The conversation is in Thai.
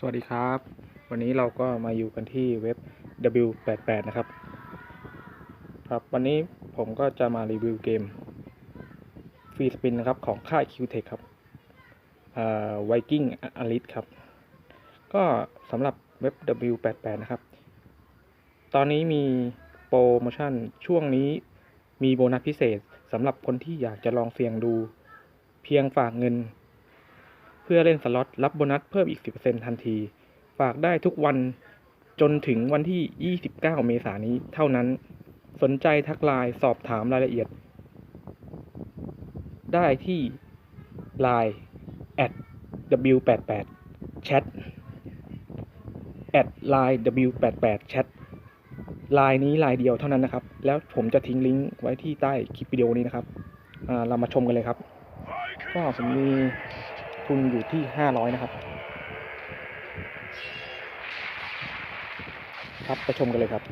สวัสดีครับ วันนี้เราก็มาอยู่กันที่เว็บ W88 นะครับ ครับ วันนี้ผมก็จะมารีวิวเกมฟรีสปินนะครับ ของค่าย QTech ครับไวกิ้งอลิสครับ ก็สำหรับเว็บ W88 นะครับ ตอนนี้มีโปรโมชั่นช่วงนี้มีโบนัสพิเศษสำหรับคนที่อยากจะลองเสี่ยงดู เพียงฝากเงิน เพื่อเล่นสล็อตรับโบนัสเพิ่มอีก 10%ทันที ฝากได้ทุกวันจนถึงวันที่ 29 เมษายนนี้เท่านั้น สนใจทักไลน์สอบถามรายละเอียด ได้ที่ Line at w88 chat at line w88 chat ไลน์นี้ไลน์เดียวเท่านั้นนะครับ แล้วผมจะทิ้งลิงก์ไว้ที่ใต้คลิปวิดีโอนี้นะครับ เรามาชมกันเลยครับ ก็ผมมี ทุนอยู่ที่ 500 นะครับ ครับไปชมกันเลยครับ